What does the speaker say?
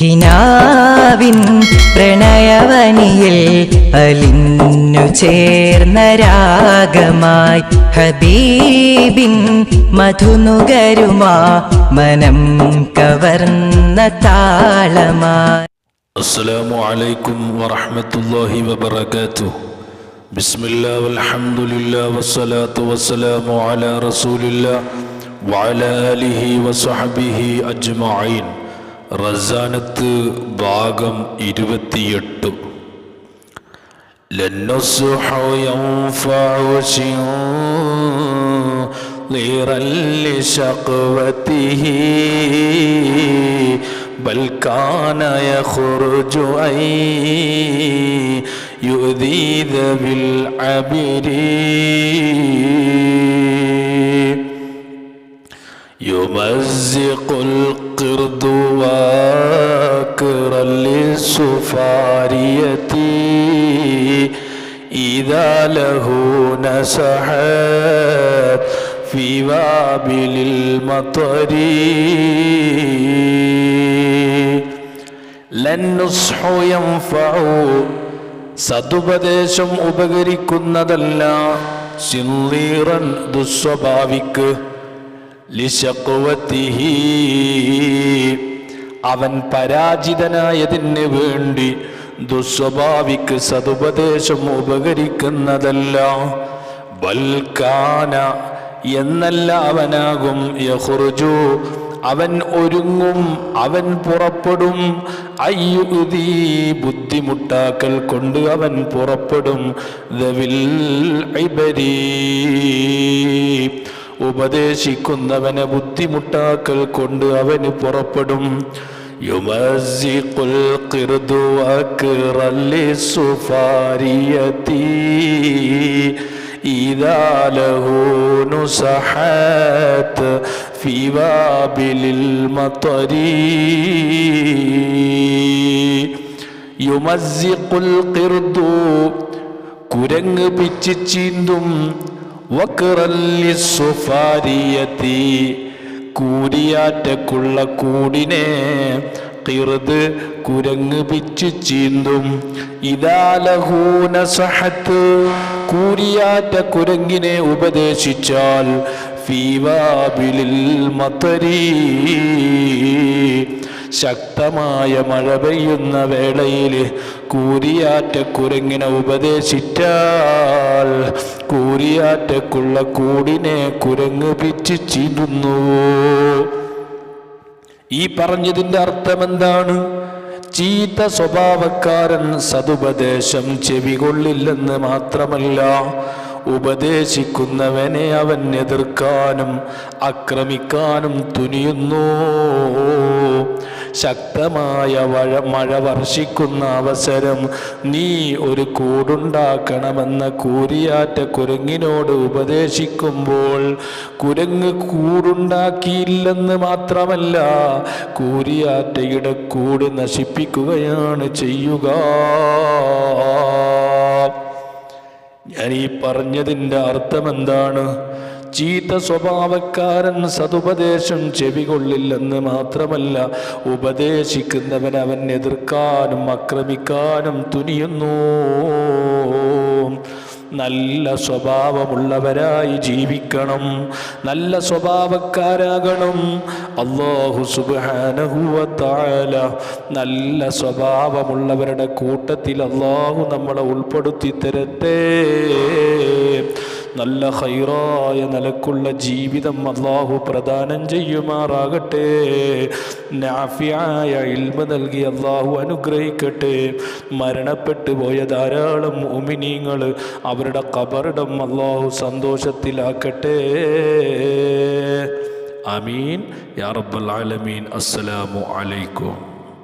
കിനാവിൻ പ്രണയവനിയിൽ അലിഞ്ഞു ചേർന്ന രാഗമായി ഹബീബിൻ മധുനുകരുമാ മനം കവർന്ന താളമായി السلام عليكم ورحمة الله وبركاته بسم الله والحمد لله والصلاة والسلام على رسول الله وعلى آله وصحبه أجمعين റസാനത്ത് ഭാഗം ഇരുപത്തിയെട്ട് للنصح ينفع شنظيرا لشقوته بل كان يخرج أن يؤذي ذوي العبر يمزق القرد واكرا للسفارية إذا له نسحت في وابل المطر ലന്നുസ്ഹു യൻഫഉ സതുപദേശം ഉപകരിക്കുന്നതല്ല സിൻലീറൻ ദുസ്വഭാവിക്ക് ലിശഖ്വതിഹി അവൻ പരാജിതനായതിന് വേണ്ടി ദുസ്വഭാവിക്ക് സതുപദേശം ഉപകരിക്കുന്നതല്ല. ബൽക്കാന എന്നല്ല അവനാകും യഹുർജു. അവൻ ഒരുങ്ങും അവൻ പുറപ്പെടും. അയ്യുതി ബുദ്ധിമുട്ടാക്കൽ കൊണ്ട് അവൻ പുറപ്പെടും. ദവിൽ ഇബരീ. ഉപദേശിക്കുന്നവനെ ബുദ്ധിമുട്ടാക്കൽ കൊണ്ട് അവന് പുറപ്പെടും يمزق القرد أكرا للسفارية إذا له نسحات في وابل المطر يمزق القرد കുരങ്ങ് പിച്ച് ചീന്തും വക്രല്ലി സുഫാരിയത്തി കൂരിയാറ്റക്കുള്ള കൂടിനെ കിറുത് കുരങ്ങ് പിച്ചു ചീന്തും. ഇതാലഹൂന സഹത്ത് കൂരിയാറ്റ കുരങ്ങിനെ ഉപദേശിച്ചാൽ ഫീവാബിലിൽ മത്തരീ. ശക്തമായ മഴ പെയ്യുന്ന വേളയിൽ കൂരിയാറ്റക്കുരങ്ങിനെ ഉപദേശിച്ചാൽ കൂരിയാറ്റക്കുള്ള കൂടിനെ കുരങ്ങ് പിച്ച് ഈ പറഞ്ഞതിന്റെ അർത്ഥം എന്താണ് ചീത്ത സ്വഭാവക്കാരൻ സതുപദേശം ചെവികൊള്ളില്ലെന്ന് മാത്രമല്ല ഉപദേശിക്കുന്നവനെ അവൻ എതിർക്കാനും ആക്രമിക്കാനും തുനിയുന്നു. ശക്തമായ വഴ മഴ വർഷിക്കുന്ന അവസരം നീ ഒരു കൂടുണ്ടാക്കണമെന്ന കൂരിയാറ്റ കുരങ്ങിനോട് ഉപദേശിക്കുമ്പോൾ കുരങ്ങ് കൂടുണ്ടാക്കിയില്ലെന്ന് മാത്രമല്ല കൂരിയാറ്റയുടെ കൂട് നശിപ്പിക്കുകയാണ് ചെയ്യുക. ഞാൻ ഈ പറഞ്ഞതിന്റെ അർത്ഥം എന്താണ് ചീത്ത സ്വഭാവക്കാരൻ സതുപദേശം ചെവികൊള്ളില്ലെന്ന് മാത്രമല്ല ഉപദേശിക്കുന്നവൻ അവൻ എതിർക്കാനും ആക്രമിക്കാനും തുനിയുന്നു. നല്ല സ്വഭാവമുള്ളവരായി ജീവിക്കണം നല്ല സ്വഭാവക്കാരാകണം. അള്ളാഹു സുബാനഹുവത്താല നല്ല സ്വഭാവമുള്ളവരുടെ കൂട്ടത്തിൽ അള്ളാഹു നമ്മളെ ഉൾപ്പെടുത്തി തരട്ടെ. നല്ല ഹൈറായ നിലക്കുള്ള ജീവിതം അള്ളാഹു പ്രദാനം ചെയ്യുമാറാകട്ടെ. നാഫിയായ ഇൽമ നൽകി അള്ളാഹു അനുഗ്രഹിക്കട്ടെ. മരണപ്പെട്ടു പോയ ധാരാളം ഉമിനീങ്ങൾ അവരുടെ കബറിടം അള്ളാഹു സന്തോഷത്തിലാക്കട്ടെ. ആമീൻ. യാ റബ്ബൽ ആലമീൻ. അസ്സലാമു അലൈക്കും.